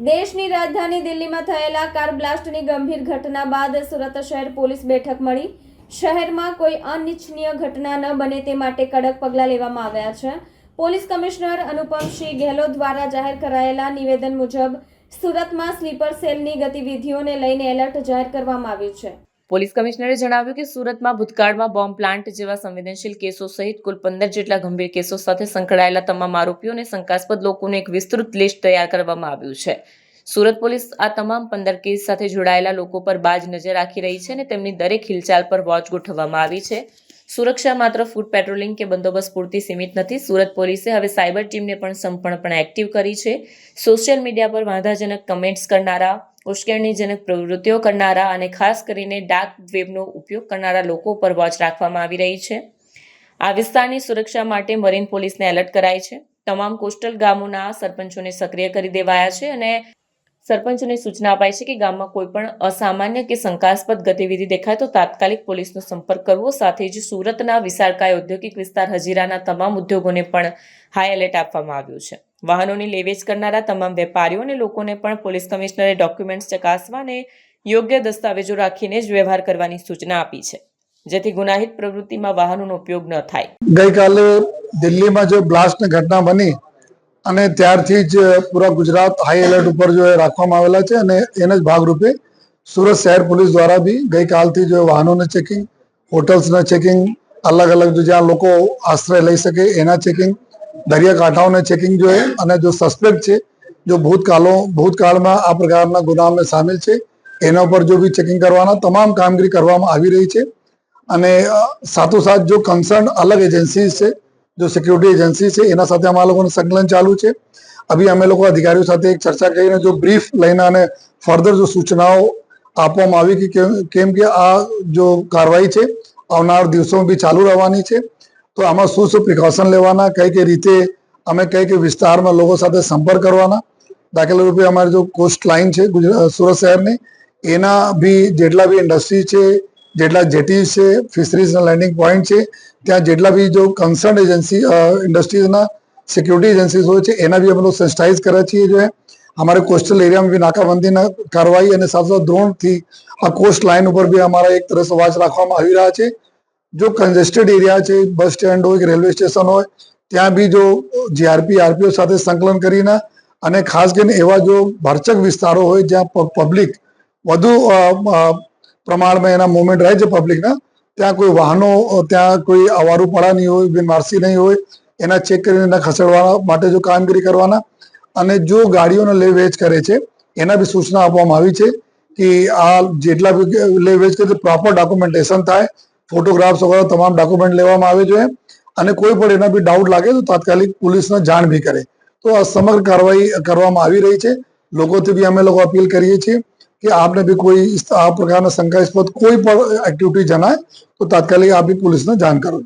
દેશની રાજધાની દિલ્હીમાં થયેલા કાર બ્લાસ્ટની ગંભીર ઘટના બાદ સુરત શહેર પોલીસ બેઠક મળી. શહેરમાં કોઈ અનિચ્છનીય ઘટના ન બને તે માટે કડક પગલાં લેવામાં આવ્યા છે. પોલીસ કમિશનર અનુપમસિંહ ગેહલોત દ્વારા જાહેર કરાયેલા નિવેદન મુજબ સુરતમાં સ્લીપર સેલની ગતિવિધિઓને લઈને એલર્ટ જાહેર કરવામાં આવ્યું છે. પોલીસ કમિશનરે જણાવ્યું કે સુરતમાં ભૂતકાળમાં બોમ્બ પ્લાન્ટ જેવા સંવેદનશીલ કેસો સહિત કુલ પંદર જેટલા ગંભીર કેસો સાથે સંકળાયેલા તમામ આરોપીઓ અને શંકાસ્પદ લોકોનું એક વિસ્તૃત લિસ્ટ તૈયાર કરવામાં આવ્યું છે. સુરત પોલીસ આ તમામ પંદર કેસ સાથે જોડાયેલા લોકો પર બાજ નજર રાખી રહી છે અને તેમની દરેક હિલચાલ પર વોચ ગોઠવવામાં આવી છે. સુરક્ષા માત્ર ફૂડ પેટ્રોલિંગ કે બંદોબસ્ત પૂરતી સીમિત નથી, સુરત પોલીસે હવે સાયબર ટીમને પણ સંપૂર્ણપણે એક્ટિવ કરી છે. સોશિયલ મીડિયા પર વાંધાજનક કમેન્ટ્સ કરનારા ઉશ્કેરણીજનક પ્રવૃત્તિઓ કરનારા અને ખાસ કરીને ડાર્ક વેબનો ઉપયોગ કરનારા લોકો પર વોચ રાખવામાં આવી રહી છે. આ વિસ્તારની સુરક્ષા માટે મરીન પોલીસને એલર્ટ કરાઈ છે. તમામ કોસ્ટલ ગામોના સરપંચોને સક્રિય કરી દેવાયા છે અને સરપંચોને સૂચના અપાઈ છે કે ગામમાં કોઈ પણ અસામાન્ય કે શંકાસ્પદ ગતિવિધિ દેખાય તો તાત્કાલિક પોલીસનો સંપર્ક કરવો સાથે જ સુરતના વિશાળકાય ઔદ્યોગિક વિસ્તાર હજીરાના તમામ ઉદ્યોગોને પણ હાઈ એલર્ટ આપવામાં આવ્યું છે. વાહનોની લેવેચ કરનારા તમામ વેપારીઓ અને લોકોને પણ પોલીસ કમિશનરે ડોક્યુમેન્ટ્સ ચકાસવા અને યોગ્ય દસ્તાવેજો રાખીને જ વ્યવહાર કરવાની સૂચના આપી છે, જેથી ગુનાહિત પ્રવૃત્તિમાં વાહનોનો ઉપયોગ ન થાય. ગઈકાલે દિલ્હીમાં જે બ્લાસ્ટની ઘટના બની અને ત્યારથી જ પૂરા ગુજરાત હાઈ એલર્ટ ઉપર જો રાખવામાં આવેલા છે અને એના જ ભાગરૂપે સુરત શહેર પોલીસ દ્વારા બી ગઈકાલથી જો વાહનોને ચેકિંગ, હોટલ્સના ચેકિંગ અલગ અલગ જ્યાં લોકો આશ્રય લઈ શકે એના ચેકિંગ દરિયાકાંઠાઓને ચેકિંગ જોઈએ અને જો સસ્પેક્ટ છે, જો ભૂતકાળો, ભૂતકાળમાં આ પ્રકારના ગુનામાં સામેલ છે, એના ઉપર જો બી ચેકિંગ કરવાના, તમામ કામગીરી કરવામાં આવી રહી છે. અને સાથોસાથ જો કન્સર્ન અલગ એજન્સી છે, જો સિક્યુરિટી એજન્સી છે, એના સાથે અમારા લોકોનું સંકલન ચાલુ છે. અભી અમે લોકો અધિકારીઓ સાથે એક ચર્ચા કરીને જો બ્રીફ લઈને અને ફર્ધર જો સૂચનાઓ આપવામાં આવી કે કેમ કે આ જો કાર્યવાહી છે, આવનાર દિવસોમાં બી ચાલુ રહેવાની છે. તો આમાં શું શું પ્રિકોશન લેવાના, કઈ કઈ રીતે અમે કઈ કઈ વિસ્તારમાં લોકો સાથે સંપર્ક કરવાના? દાખલા રૂપે અમારી જો કોસ્ટ લાઇન છે ગુજરાત સુરત શહેરની, એના બી જેટલા બી ઇન્ડસ્ટ્રી છે, જેટલા જેટી છે ફિશરીઝના લેન્ડિંગ પોઈન્ટ છે, ત્યાં જેટલા બી જો કન્સર્ન એજન્સી ઇન્ડસ્ટ્રીઝના સિક્યુરિટી એજન્સીઝ હોય છે, એના બી અમે લોકો સેન્સિટાઇઝ કર્યા છીએ જે અમારે કોસ્ટલ એરિયામાં બી નાકાબંધીના કાર્યવાહી અને સાથે સાથે ડ્રોનથી આ કોસ્ટ લાઇન ઉપર બી અમારા એક તરફ વાચ રાખવામાં આવી રહ્યા છે. જો કન્જેસ્ટેડ એરિયા છે બસ સ્ટેન્ડ હોય કે રેલવે સ્ટેશન હોય, ત્યાં બી જો જીઆરપી આરપીઓ સાથે સંકલન કરીને અને ખાસ કરીને એવા જો ભરચક વિસ્તારો હોય જ્યાં પબ્લિક વધુ પ્રમાણમાં એના મુવમેન્ટ રહે છે પબ્લિકના ત્યાં કોઈ વાહનો, ત્યાં કોઈ અવારું પડા નહીં હોય બિનવારસી નહીં હોય, એના ચેક કરીને એના ખસેડવા માટે જો કામગીરી કરવાના અને જો ગાડીઓનો લે વેચ કરે છે, એના બી સૂચના આપવામાં આવી છે કે આ જેટલા બી લે વેચ કરે પ્રોપર ડોક્યુમેન્ટેશન થાય ફોટોગ્રાફ્સ વગેરે તમામ ડોક્યુમેન્ટ લેવામાં આવે છે અને કોઈ પણ એના બી ડાઉટ લાગે તો તાત્કાલિક પોલીસને જાણ બી કરે. તો આ સમગ્ર કાર્યવાહી કરવામાં આવી રહી છે. લોકોથી બી અમે લોકો અપીલ કરીએ છીએ કે આપને બી કોઈ આ પ્રકારના શંકાસ્પદ કોઈ પણ એક્ટિવિટી જણાય તો તાત્કાલિક આપી પોલીસને જાણ કરો.